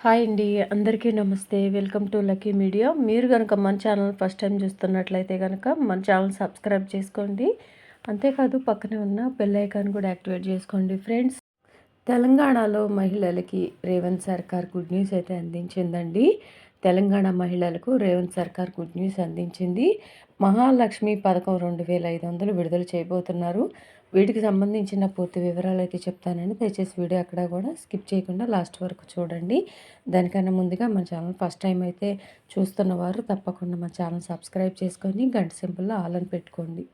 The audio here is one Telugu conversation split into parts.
హాయ్ అండి అందరికీ నమస్తే. Welcome to lucky media. మీరు కనుక మన ఛానల్ ఫస్ట్ టైం చూస్తున్నట్లయితే కనుక మన ఛానల్ సబ్స్క్రైబ్ చేసుకోండి. అంతేకాదు పక్కనే ఉన్న బెల్ ఐకాన్ కూడా యాక్టివేట్ చేసుకోండి ఫ్రెండ్స్. తెలంగాణలో మహిళలకి రేవంత్ సర్కార్ గుడ్ న్యూస్ అయితే అందించిందండి. తెలంగాణ మహిళలకు రేవంత్ సర్కార్ గుడ్ న్యూస్ అందించింది. మహాలక్ష్మి పథకం రెండు వేల ఐదు వందలు విడుదల చేయబోతున్నారు. వీటికి సంబంధించిన పూర్తి వివరాలు అయితే చెప్తానండి. దయచేసి వీడియో అక్కడ కూడా స్కిప్ చేయకుండా లాస్ట్ వరకు చూడండి. దానికన్నా ముందుగా మన ఛానల్ ఫస్ట్ టైం అయితే చూస్తున్న వారు తప్పకుండా మన ఛానల్ సబ్స్క్రైబ్ చేసుకొని గంట సింపుల్లో ఆల్ పెట్టుకోండి.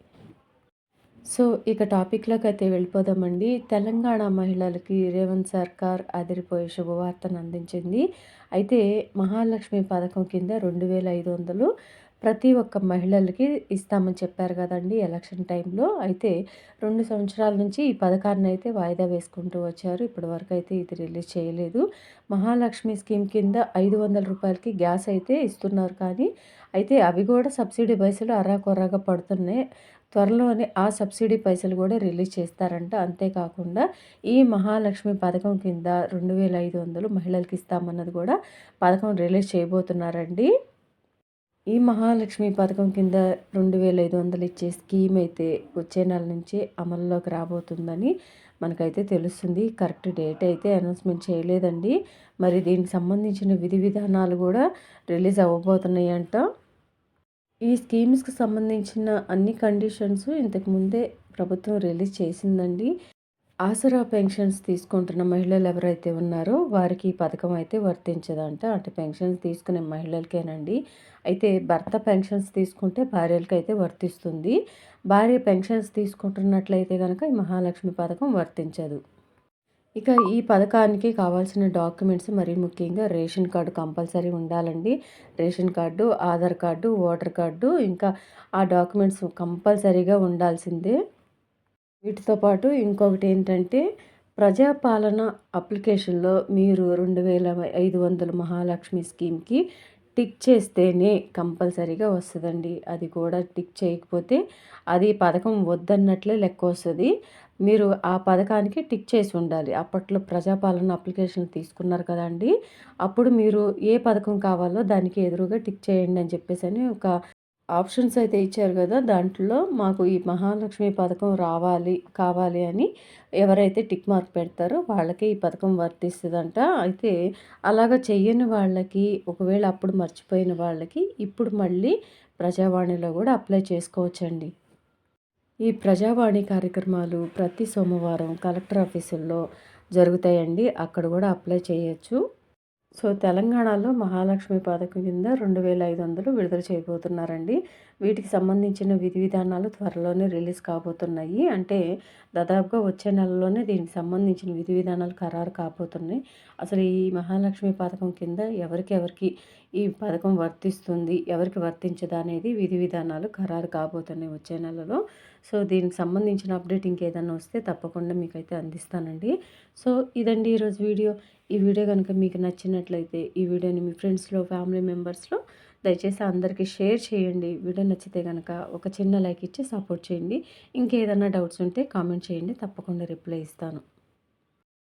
సో ఇక టాపిక్లోకి అయితే వెళ్ళిపోదామండి. తెలంగాణ మహిళలకి రేవంత్ సర్కార్ అదిరిపోయే శుభవార్తను అందించింది. అయితే మహాలక్ష్మి పథకం కింద రెండు వేల ఐదు వందలు ప్రతి ఒక్క మహిళలకి ఇస్తామని చెప్పారు కదండి ఎలక్షన్ టైంలో. అయితే రెండు సంవత్సరాల నుంచి ఈ పథకాన్ని అయితే వాయిదా వేసుకుంటూ వచ్చారు. ఇప్పటి వరకు అయితే ఇది రిలీజ్ చేయలేదు. మహాలక్ష్మి స్కీమ్ కింద ఐదు వందల రూపాయలకి గ్యాస్ అయితే ఇస్తున్నారు కానీ అయితే అవి కూడా సబ్సిడీ పైసలు అర్రాకొర్రాగా పడుతున్నాయి. త్వరలోనే ఆ సబ్సిడీ పైసలు కూడా రిలీజ్ చేస్తారంట. అంతేకాకుండా ఈ మహాలక్ష్మి పథకం కింద రెండు వేల ఐదు వందలు మహిళలకి ఇస్తామన్నది కూడా పథకం రిలీజ్ చేయబోతున్నారండి. ఈ మహాలక్ష్మి పథకం కింద రెండు వేల ఐదు వందలు ఇచ్చే స్కీమ్ అయితే వచ్చే నెల నుంచి అమల్లోకి రాబోతుందని మనకైతే తెలుస్తుంది. కరెక్ట్ డేట్ అయితే అనౌన్స్మెంట్ చేయలేదండి. మరి దీనికి సంబంధించిన విధి విధానాలు కూడా రిలీజ్ అవ్వబోతున్నాయి అంట ఈ స్కీమ్స్కి సంబంధించిన అన్ని కండిషన్స్ ఇంతకుముందే ప్రభుత్వం రిలీజ్ చేసిందండి. ఆసరా పెన్షన్స్ తీసుకుంటున్న మహిళలు ఎవరైతే ఉన్నారో వారికి ఈ పథకం అయితే వర్తించదంట. అంటే పెన్షన్స్ తీసుకునే మహిళలకేనండి. అయితే భర్త పెన్షన్స్ తీసుకుంటే భార్యలకి అయితే వర్తిస్తుంది. భార్య పెన్షన్స్ తీసుకుంటున్నట్లయితే కనుక ఈ మహాలక్ష్మి పథకం వర్తించదు. ఇక ఈ పథకానికి కావాల్సిన డాక్యుమెంట్స్ మరీ ముఖ్యంగా రేషన్ కార్డు కంపల్సరీ ఉండాలండి. Ration card Aadhaar card voter card ఇంకా ఆ డాక్యుమెంట్స్ కంపల్సరీగా ఉండాల్సిందే. వీటితో పాటు ఇంకొకటి ఏంటంటే ప్రజాపాలన అప్లికేషన్లో మీరు రెండు వేల ఐదు వందల మహాలక్ష్మి స్కీమ్కి టిక్ చేస్తేనే కంపల్సరీగా వస్తుందండి. అది కూడా టిక్ చేయకపోతే అది పథకం వద్దన్నట్లే లెక్క వస్తుంది. మీరు ఆ పథకానికి టిక్ చేసి ఉండాలి. అప్పట్లో ప్రజాపాలన అప్లికేషన్ తీసుకున్నారు కదండి. అప్పుడు మీరు ఏ పథకం కావాలో దానికి ఎదురుగా టిక్ చేయండి అని చెప్పేసి అని ఒక ఆప్షన్స్ అయితే ఇచ్చారు కదా దాంట్లో మాకు ఈ మహాలక్ష్మి పథకం రావాలి కావాలి అని ఎవరైతే టిక్ మార్క్ పెడతారో వాళ్ళకి ఈ పథకం వర్తిస్తుందంట. అయితే అలాగ చెయ్యని వాళ్ళకి ఒకవేళ అప్పుడు మర్చిపోయిన వాళ్ళకి ఇప్పుడు మళ్ళీ ప్రజావాణిలో కూడా అప్లై చేసుకోవచ్చండి. ఈ ప్రజావాణి కార్యక్రమాలు ప్రతి సోమవారం కలెక్టర్ ఆఫీసుల్లో జరుగుతాయండి. అక్కడ కూడా అప్లై చేయొచ్చు. సో తెలంగాణలో మహాలక్ష్మి పథకం కింద రెండు వేల ఐదు వందలు విడుదల చేయబోతున్నారండి. వీటికి సంబంధించిన విధి విధానాలు త్వరలోనే రిలీజ్ కాబోతున్నాయి. అంటే దాదాపుగా వచ్చే నెలలోనే దీనికి సంబంధించిన విధి విధానాలు ఖరారు కాబోతున్నాయి. అసలు ఈ మహాలక్ష్మి పథకం కింద ఎవరికి ఎవరికి ఈ పథకం వర్తిస్తుంది ఎవరికి వర్తించదు అనేది విధి విధానాలు ఖరారు కాబోతున్నాయి వచ్చే నెలలో. సో దీనికి సంబంధించిన అప్డేట్ ఇంకేదన్నా వస్తే తప్పకుండా మీకైతే అందిస్తానండి. సో ఇదండి ఈరోజు వీడియో. ఈ వీడియో కనుక మీకు నచ్చినట్లయితే ఈ వీడియోని మీ ఫ్రెండ్స్లో ఫ్యామిలీ మెంబర్స్లో దయచేసి అందరికీ షేర్ చేయండి. వీడియో నచ్చితే కనుక ఒక చిన్న లైక్ ఇచ్చి సపోర్ట్ చేయండి. ఇంకేదన్నా డౌట్స్ ఉంటే కామెంట్ చేయండి. తప్పకుండా రిప్లై ఇస్తాను.